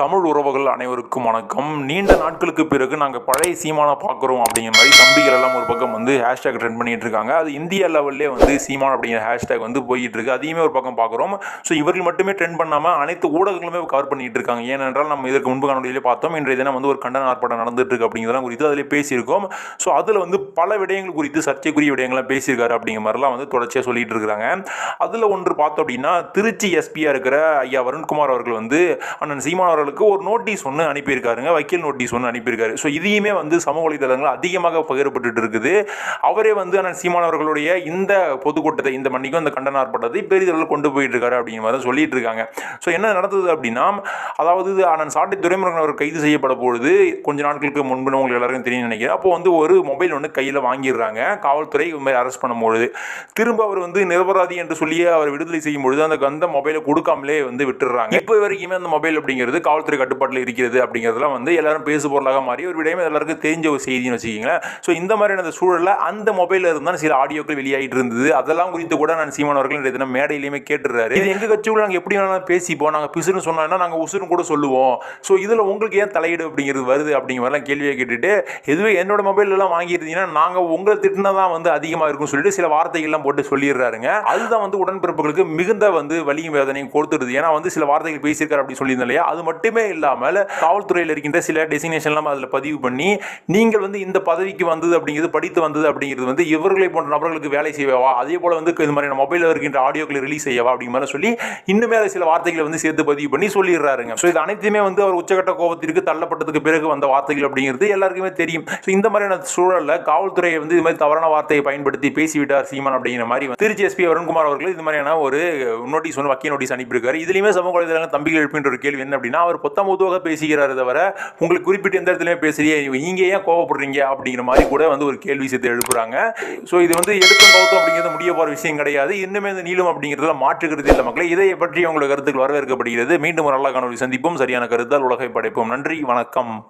தமிழ் உறவுகள் அனைவருக்கும் வணக்கம். நீண்ட நாட்களுக்கு பிறகு நாங்கள் பழைய சீமானை பார்க்குறோம் அப்படிங்கிற மாதிரி தம்பிகள் எல்லாம் ஒரு பக்கம் வந்து ஹேஷ்டேக் ட்ரெண்ட் பண்ணிட்டு இருக்காங்க. அது இந்திய லெவல்லே வந்து சீமான் அப்படிங்கிற ஹேஷ்டேக் வந்து போயிட்டு இருக்கு. அதையுமே ஒரு பக்கம் பார்க்குறோம். ஸோ இவர்கள் மட்டுமே ட்ரெண்ட் பண்ணாமல் அனைத்து ஊடகங்களுமே கவர் பண்ணிட்டு இருக்காங்க. ஏனென்றால் நம்ம இதற்கு முன்பு காணொலியிலே பார்த்தோம். இன்றைய தினம் வந்து ஒரு கண்டன ஆர்ப்பாட்டம் நடந்துட்டு இருக்கு அப்படிங்கிறதெல்லாம் குறித்து அதில் பேசியிருக்கோம். ஸோ அதில் வந்து பல விடயங்கள் குறித்து சர்ச்சைக்குரிய விடயங்கள்லாம் பேசியிருக்காரு அப்படிங்கிற மாதிரிலாம் வந்து தொடர்ச்சியாக சொல்லிட்டு இருக்கிறாங்க அதில் ஒன்று பார்த்தோம் அப்படின்னா திருச்சி எஸ்பியாக இருக்கிற ஐயா வருண்குமார் அவர்கள் வந்து அண்ணன் சீமான் அவர்களுக்கு ஒரு நோட்டீஸ் ஒன்று அனுப்பியிருக்காருங்க. வக்கீல் நோட்டீஸ் ஒன்று அனுப்பியிருக்காரு. ஸோ இதையுமே வந்து சமூக வலைதளங்கள் அதிகமாக பகிரப்பட்டு இருக்குது. அவரே வந்து அண்ணன் சீமான் அவர்களுடைய இந்த பொதுக்கூட்டத்தை இந்த மன்னிக்கும் இந்த கண்டன ஆர்ப்பாட்டத்தை பெரிதளவில் கொண்டு போயிட்டு இருக்காரு அப்படிங்கிற மாதிரி சொல்லிட்டு இருக்காங்க ஸோ என்ன நடந்தது அப்படின்னா அதாவது அண்ணன் சாட்டை துறைமுருகன் அவர் கைது செய்யப்பட பொழுது கொஞ்ச நாட்களுக்கு முன்பு உங்களுக்கு எல்லாருக்கும் தெரியும் நினைக்கிறேன். அப்போ வந்து ஒரு மொபைல் ஒன்று கையில் வாங்கிடுறாங்க. காவல்துறை இது மாதிரி அரெஸ்ட் பண்ணும்பொழுது திரும்ப அவர் வந்து நிரபராதி என்று சொல்லி அவர் விடுதலை செய்யும் பொழுது அந்த அந்த மொபைலை கொடுக்காமலே வந்து விட்டுடுறாங்க. இப்போ வரைக்குமே அந்த மொபைல் அப்படிங்கிறது காவல்துறை கட்டுப்பாட்டில் இருக்கிறது அப்படிங்கிறதுலாம் வந்து எல்லாரும் பேசு பொருளாக மாறி ஒரு விடயமே எல்லாருக்கும் தெரிஞ்ச ஒரு செய்தின்னு வச்சுக்கிங்களேன். ஸோ இந்த மாதிரியான அந்த சூழலில் அந்த மொபைலில் இருந்தால் சில ஆடியோக்கள் வெளியாகிட்டு இருந்தது. அதெல்லாம் குறித்து கூட நான் சீமான் அவர்கள் இன்றைய தினம் மேடையிலையுமே கேட்டுறாரு இது எங்கள் கட்சிக்குள்ள நாங்கள் எப்படி வேணாலும் பேசிப்போம். நாங்கள் பிசுன்னு சொன்னோம்னா நாங்கள் உசுரும் கூட சொல்லுவோம். ஸோ இதில் உங்களுக்கு ஏன் தலையீடு அப்படிங்கிறது வருது அப்படிங்கிற மாதிரிலாம் கேள்வியை கேட்டுட்டு எதுவே என்னோட மொபைலெல்லாம் வாங்கியிருந்தீங்கன்னா நாங்கள் உங்களை திட்டினா தான் வந்து அதிகமாக இருக்கும்னு சொல்லிட்டு சில வார்த்தைகள்லாம் போட்டு சொல்லிடுறாருங்க. அதுதான் வந்து உடன்பிறப்புகளுக்கு மிகுந்த வந்து வலியும் வேதனையும் கொடுத்துருது ஏன்னா வந்து சில வார்த்தைகள் பேசியிருக்காரு அப்படின்னு சொல்லியிருந்தேன் இல்லையா? அது மட்டும் மட்டுமே இல்லாமல் காவல்துறையில் இருக்கின்ற சில டெசிக்னேஷன்லாம் அதில் பதிவு பண்ணி நீங்கள் வந்து இந்த பதவிக்கு வந்தது அப்படிங்கிறது படித்து வந்தது அப்படிங்கிறது வந்து இவர்களை போன்ற நபர்களுக்கு வேலை செய்யவா? அதே போல் வந்து இது மாதிரி மொபைலில் இருக்கின்ற ஆடியோக்களை ரிலீஸ் செய்யவா? அப்படிங்கிற மாதிரி சொல்லி இன்னுமே அதை சில வார்த்தைகளை வந்து சேர்த்து பதிவு பண்ணி சொல்லிடுறாருங்க. ஸோ இது அனைத்துமே வந்து அவர் உச்சகட்ட கோபத்திற்கு தள்ளப்பட்டதுக்கு பிறகு வந்த வார்த்தைகள் அப்படிங்கிறது எல்லாருக்குமே தெரியும். ஸோ இந்த மாதிரியான சூழலில் காவல்துறையை வந்து இது மாதிரி தவறான வார்த்தையை பயன்படுத்தி பேசிவிட்டார் சீமான் அப்படிங்கிற மாதிரி வந்து திருச்சி எஸ்பி வருண்குமார் அவர்கள் இது மாதிரியான ஒரு நோட்டீஸ் ஒன்று வக்கீல் நோட்டீஸ் அனுப்பியிருக்காரு. இதுலையுமே சமூக வலைதளங்கள் தம்பிகள் எழுப்பின்ற ஒரு கேள்வி என்ன அப்படின்னா அவர் பொத்தம் பொதுவாக பேசுகிறாரு தவிர உங்களுக்கு குறிப்பிட்ட எந்த இடத்துலையும் பேசுறியே நீங்க ஏன் கோவப்படுறீங்க அப்படிங்கிற மாதிரி கூட வந்து ஒரு கேள்வி சேர்த்து எழுப்புறாங்க. ஸோ இது வந்து எடுத்தும் கவுத்தம் அப்படிங்கிறது முடிய போகிற விஷயம் கிடையாது. இன்னுமே இந்த நீளம் அப்படிங்கிறதுல மாற்றுக்கிறது இல்லை மக்களை. இதை பற்றி உங்களுக்கு கருத்துக்கள் வரவேற்கப்படுகிறது. மீண்டும் ஒரு நல்ல காணொலி சந்திப்போம். சரியான கருத்தால் உலகை படைப்போம். நன்றி. வணக்கம்.